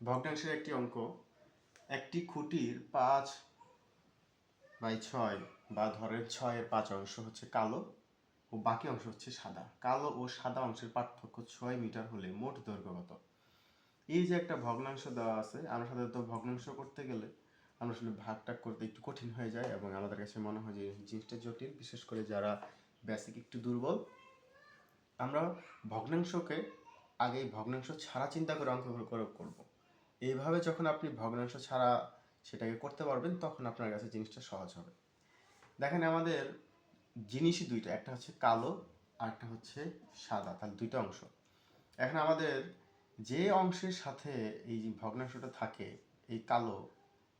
ভগ্নাংশের একটি অঙ্ক, একটি খুঁটির পাঁচ বাই ছয় বা ধরেন ছয়ের পাঁচ অংশ হচ্ছে কালো ও বাকি অংশ হচ্ছে সাদা। কালো ও সাদা অংশের পার্থক্য ছয় মিটার হলে মোট দৈর্ঘ্য কত? এই যে একটা ভগ্নাংশ দেওয়া আছে, আমরা সাধারণত ভগ্নাংশ করতে গেলে আমরা আসলে ভাগটাগ করতে একটু কঠিন হয়ে যায় এবং আমাদের কাছে মনে হয় যে জিনিসটা জটিল, বিশেষ করে যারা বেসিক একটু দুর্বল, আমরা ভগ্নাংশকে আগে ভগ্নাংশ ছাড়া চিন্তা করে অঙ্ক করে করব। এইভাবে যখন আপনি ভগ্নাংশ ছাড়া সেটাকে করতে পারবেন, তখন আপনার কাছে জিনিসটা সহজ হবে। দেখেন আমাদের জিনিসই দুইটা, একটা হচ্ছে কালো আর একটা হচ্ছে সাদা, তাহলে দুইটা অংশ। এখন আমাদের যে অংশের সাথে এই ভগ্নাংশটা থাকে, এই কালো,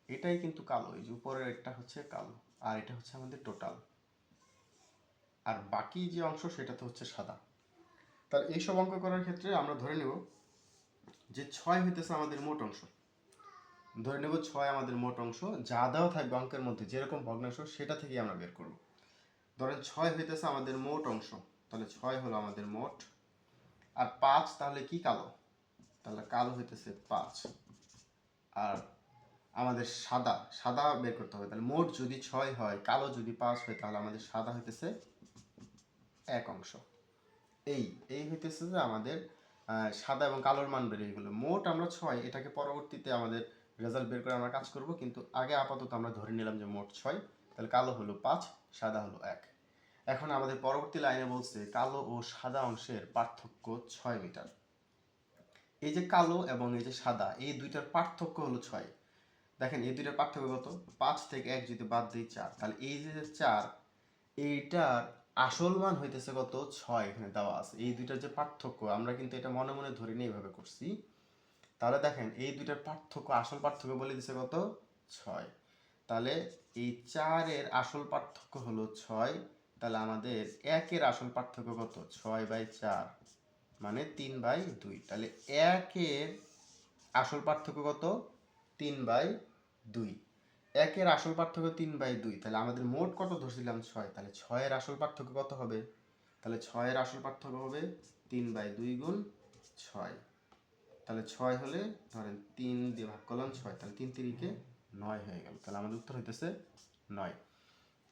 এটাই কিন্তু কালো, এই যে উপরের একটা হচ্ছে কালো আর এটা হচ্ছে আমাদের টোটাল। আর বাকি যে অংশ সেটা তো হচ্ছে সাদা। তাহলে এইসব অঙ্ক করার ক্ষেত্রে আমরা ধরে নেব যে ছয় হইতেছে আমাদের মোট অংশ। ধরে নেব ছয় আমাদের মোট অংশ, যা দেওয়া থাকবে অঙ্কের মধ্যে যেরকম ভগ্নাংশ সেটা থেকেই আমরা বের করব। ধরেন ছয় হইতেছে আমাদের মোট অংশ, তাহলে ছয় হলো আমাদের মোট। আর পাঁচ তাহলে কি কালো? তাহলে কালো হইতেছে পাঁচ। আর আমাদের সাদা সাদা বের করতে হবে, তাহলে মোট যদি ছয় হয়, কালো যদি পাঁচ হয়, তাহলে আমাদের সাদা হইতেছে এক অংশ। এই এই হইতেছে যে আমাদের সাদা এবং কালোর মান বের হয়ে গেলো। মোট আমরা ছয়, এটাকে পরবর্তীতে আমাদের রেজাল্ট বের করে আমরা কাজ করব, কিন্তু আগে আপাতত আমরা ধরে নিলাম যে মোট ছয়, তাহলে কালো হলো পাঁচ, সাদা হলো এক। এখন আমাদের পরবর্তী লাইনে বলছে কালো ও সাদা অংশের পার্থক্য ছয় মিটার। এই যে কালো এবং এই যে সাদা, এই দুইটার পার্থক্য হলো ছয়। দেখেন, এই দুইটার পার্থক্য কত? পাঁচ থেকে এক যদি বাদ দিই চার, তাহলে এই যে চার, এইটার আসল মান হইতেছে কত? ছয় এখানে দেওয়া আছে। এই দুইটার যে পার্থক্য, আমরা কিন্তু এটা মনে মনে ধরে নিয়ে এইভাবে করছি। তাহলে দেখেন, এই দুইটার পার্থক্য, আসল পার্থক্য বলে দিছে কত? ছয়। তাহলে এই চারের আসল পার্থক্য হলো ছয়। তাহলে আমাদের একের আসল পার্থক্য কত? ছয় বাই চার মানে তিন বাই দুই। তাহলে একের আসল পার্থক্য কত? তিন বাই দুই। একের আসল পার্থক্য তিন বাই দুই। তাহলে আমাদের মোট কত ধরছিলাম ছয়? তাহলে ছয়ের আসল পার্থক্য কত হবে? তাহলে ছয়ের আসল পার্থক্য হবে তিন বাই দুই গুণ ছয়। তাহলে ছয় হলে ধরেন তিন দিয়ে ভাগ করলাম ছয়, তাহলে তিন তিরিকে নয় হয়ে গেল। তাহলে আমাদের উত্তর হইতেছে নয়।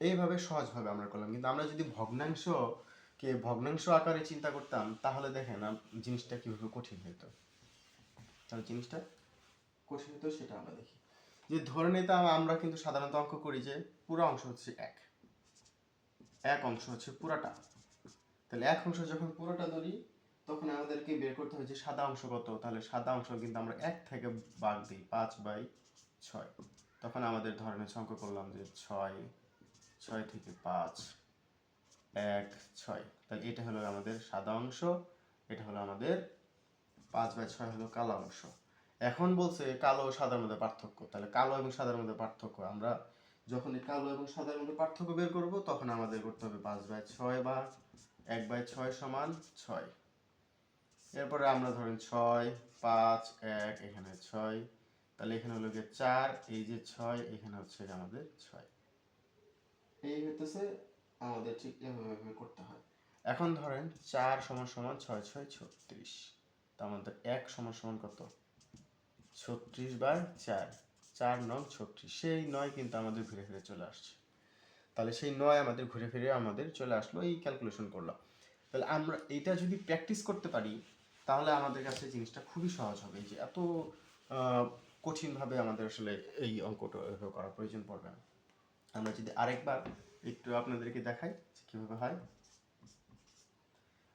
এইভাবে সহজভাবে আমরা করলাম। কিন্তু আমরা যদি ভগ্নাংশকে ভগ্নাংশ আকারে চিন্তা করতাম, তাহলে দেখেন জিনিসটা কীভাবে কঠিন হতো তাহলে জিনিসটা কঠিন হতো সেটা আমরা দেখি। যে ধরে নিতাম আমরা কিন্তু সাধারণত অঙ্ক করি যে পুরো অংশ হচ্ছে এক। এক অংশ হচ্ছে পুরাটা। তাহলে এক অংশ যখন পুরোটা ধরি, তখন আমাদেরকে বের করতে হবে যে সাদা অংশ কত। তাহলে সাদা অংশ কিন্তু আমরা এক থেকে ভাগ দিই, পাঁচ বাই ছয়। তখন আমাদের ধরনের অঙ্ক করলাম যে ছয় ছয় থেকে পাঁচ, এক, ছয়। তাহলে এটা হলো আমাদের সাদা অংশ, এটা হলো আমাদের পাঁচ বাই ছয় হলো কালো অংশ। এখন বলছে কালো ও সাদার মধ্যে পার্থক্য। তাহলে কালো এবং সাদার মধ্যে পার্থক্য। আমরা যখন এই কালো এবং সাদার মধ্যে পার্থক্য বের করব, তখন আমাদের করতে হবে পাঁচ বাই ছয় বা এক বাই ছয় সমান ছয়। এরপরে আমরা ধরেন ছয়, পাঁচ, এক, এখানে ছয়। তাহলে এখানে হলো গিয়ে চার, এই যে ছয়, এখানে হচ্ছে আমাদের ছয়। এই হইতেছে আমাদের ঠিক এভাবে করতে হয়। এখন ধরেন চার সমান সমান ছয় ছয়, ছত্রিশ। তা আমাদের এক সমান সমান কত? ছত্রিশ বাই চার। চার নং ছত্রিশ। সেই নয় কিন্তু আমাদের ঘুরে ফিরে চলে আসছে। তাহলে সেই নয় আমাদের ঘুরে ফিরে আমাদের চলে আসলো, এই ক্যালকুলেশন করলাম। তাহলে আমরা এটা যদি প্র্যাকটিস করতে পারি, তাহলে আমাদের কাছে জিনিসটা খুবই সহজ হবে। যে এত কঠিনভাবে আমাদের আসলে এই অঙ্কটা করার প্রয়োজন পড়বে না। আমরা যদি আরেকবার একটু আপনাদেরকে দেখাই কীভাবে হয়।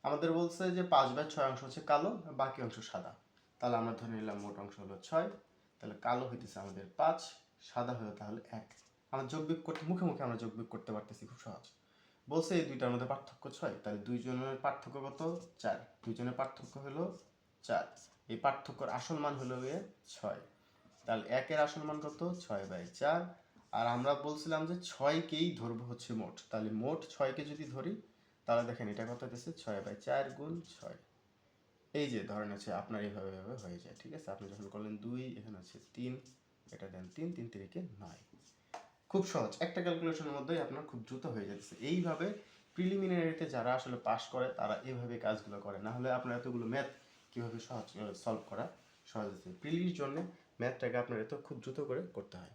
আমাদের বলছে যে পাঁচ বাই ছয় অংশ হচ্ছে কালো, বাকি অংশ সাদা। তাহলে আমরা ধরে নিলাম মোট অংশ হলো ছয়। তাহলে কালো হইতেছে আমাদের পাঁচ, সাদা হলো তাহলে এক। আমরা যোগ বিয়োগ করতে মুখে মুখে আমরা যোগ বিয়োগ করতে পারতেছি খুব সহজ। বলছে এই দুইটার মধ্যে পার্থক্য ছয়, তাহলে দুইজনের পার্থক্য কত? চার। দুইজনের পার্থক্য হলো চার। এই পার্থক্যর আসল মান হলো গিয়ে ছয়। তাহলে একের আসল মান কত? ছয় বাই চার। আর আমরা বলছিলাম যে ছয়কেই ধরবো হচ্ছে মোট। তাহলে মোট ছয়কে যদি ধরি, তাহলে দেখেন এটা কত হতেছে ছয় বাই চার গুণ ছয়। এই যে ধরেন হচ্ছে আপনার এইভাবে এইভাবে হয়ে যায়, ঠিক আছে? আপনি যখন করলেন দুই, এখানে হচ্ছে তিন, এটা দেন তিন তিন তিরিকে নয়। খুব সহজ। একটা ক্যালকুলেশনের মধ্যেই আপনার খুব দ্রুত হয়ে যাচ্ছে এইভাবে প্রিলিমিনারিতে যারা আসলে পাশ করে, তারা এইভাবে কাজগুলো করে। না হলে আপনার এতগুলো ম্যাথ কীভাবে সহজ সলভ করা সহজ আছে প্রিলির জন্য ম্যাথটাকে আপনার এত খুব দ্রুত করে করতে হয়।